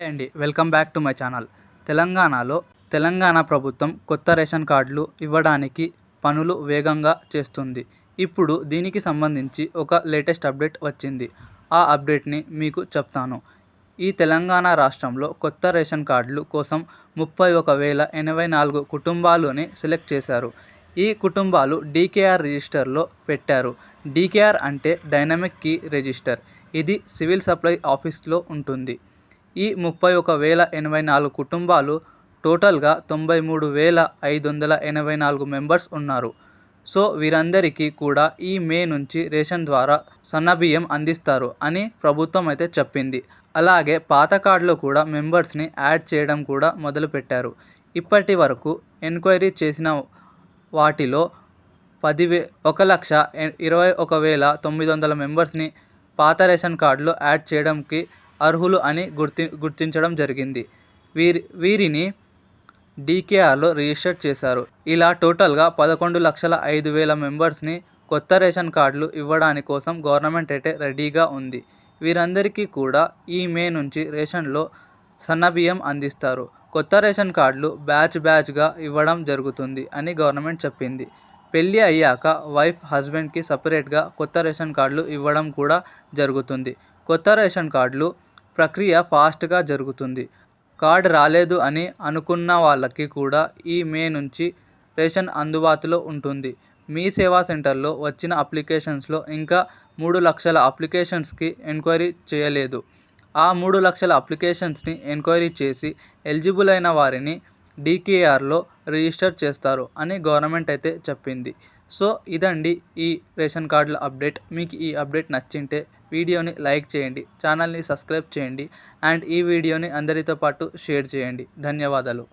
అండి. Welcome back to my channel. తెలంగాణలో తెలంగాణ ప్రభుత్వం కొత్త రేషన్ కార్డులు ఇవ్వడానికి పనులు వేగంగా చేస్తుంది. ఇప్పుడు దీనికి సంబంధించి ఒక లేటెస్ట్ అప్డేట్ వచ్చింది. ఆ అప్డేట్ని మీకు చెప్తాను. ఈ తెలంగాణ రాష్ట్రంలో కొత్త రేషన్ కార్డులు కోసం ముప్పై ఒక వేల ఎనభై నాలుగు కుటుంబాలని సెలెక్ట్ చేశారు. ఈ కుటుంబాలు డీకేఆర్ రిజిస్టర్లో పెట్టారు. డీకేఆర్ అంటే డైనమిక్ కీ రిజిస్టర్. ఇది సివిల్ సప్లై ఆఫీస్లో ఉంటుంది. ఈ ముప్పై ఒక వేల ఎనభై నాలుగు కుటుంబాలు టోటల్గా తొంభై మూడు వేల ఐదు వందల ఎనభై నాలుగు మెంబర్స్ ఉన్నారు. సో వీరందరికీ కూడా ఈ మే నుంచి రేషన్ ద్వారా సన్నబియ్యం అందిస్తారు అని ప్రభుత్వం అయితే చెప్పింది. అలాగే పాత కార్డులో కూడా మెంబర్స్ని యాడ్ చేయడం కూడా మొదలుపెట్టారు. ఇప్పటి వరకు ఎంక్వైరీ చేసిన వాటిలో పదివే ఒక లక్ష ఇరవై ఒక వేల తొమ్మిది వందల మెంబర్స్ని పాత రేషన్ కార్డులో యాడ్ చేయడానికి అర్హులు అని గుర్తి గుర్తించడం జరిగింది. వీరి వీరిని డీకేఆర్లో రిజిస్టర్ చేశారు. ఇలా టోటల్గా పదకొండు లక్షల ఐదు వేల మెంబర్స్ని కొత్త రేషన్ కార్డులు ఇవ్వడానికి కోసం గవర్నమెంట్ అయితే రెడీగా ఉంది. వీరందరికీ కూడా ఈ మే నుంచి రేషన్లో సన్నబియ్యం అందిస్తారు. కొత్త రేషన్ కార్డులు బ్యాచ్ బ్యాచ్గా ఇవ్వడం జరుగుతుంది అని గవర్నమెంట్ చెప్పింది. పెళ్ళి అయ్యాక వైఫ్ హస్బెండ్కి సపరేట్గా కొత్త రేషన్ కార్డులు ఇవ్వడం కూడా జరుగుతుంది. కొత్త రేషన్ కార్డులు ప్రక్రియ ఫాస్ట్గా జరుగుతుంది. కార్డ్ రాలేదు అని అనుకున్న వాళ్ళకి కూడా ఈ మే నుంచి రేషన్ అందుబాటులో ఉంటుంది. మీ సేవా సెంటర్లో వచ్చిన అప్లికేషన్స్లో ఇంకా మూడు లక్షల అప్లికేషన్స్కి ఎంక్వైరీ చేయలేదు. ఆ మూడు లక్షల అప్లికేషన్స్ని ఎంక్వైరీ చేసి ఎలిజిబుల్ అయిన వారిని డీకేఆర్లో రిజిస్టర్ చేస్తారు అని గవర్నమెంట్ అయితే చెప్పింది. సో ఇదండి ఈ రేషన్ కార్డుల అప్డేట్. మీకు ఈ అప్డేట్ నచ్చింటే వీడియోని లైక్ చేయండి ఛానల్ని సబ్స్క్రైబ్ చేయండి అండ్ ఈ వీడియోని అందరితో పాటు షేర్ చేయండి. ధన్యవాదాలు.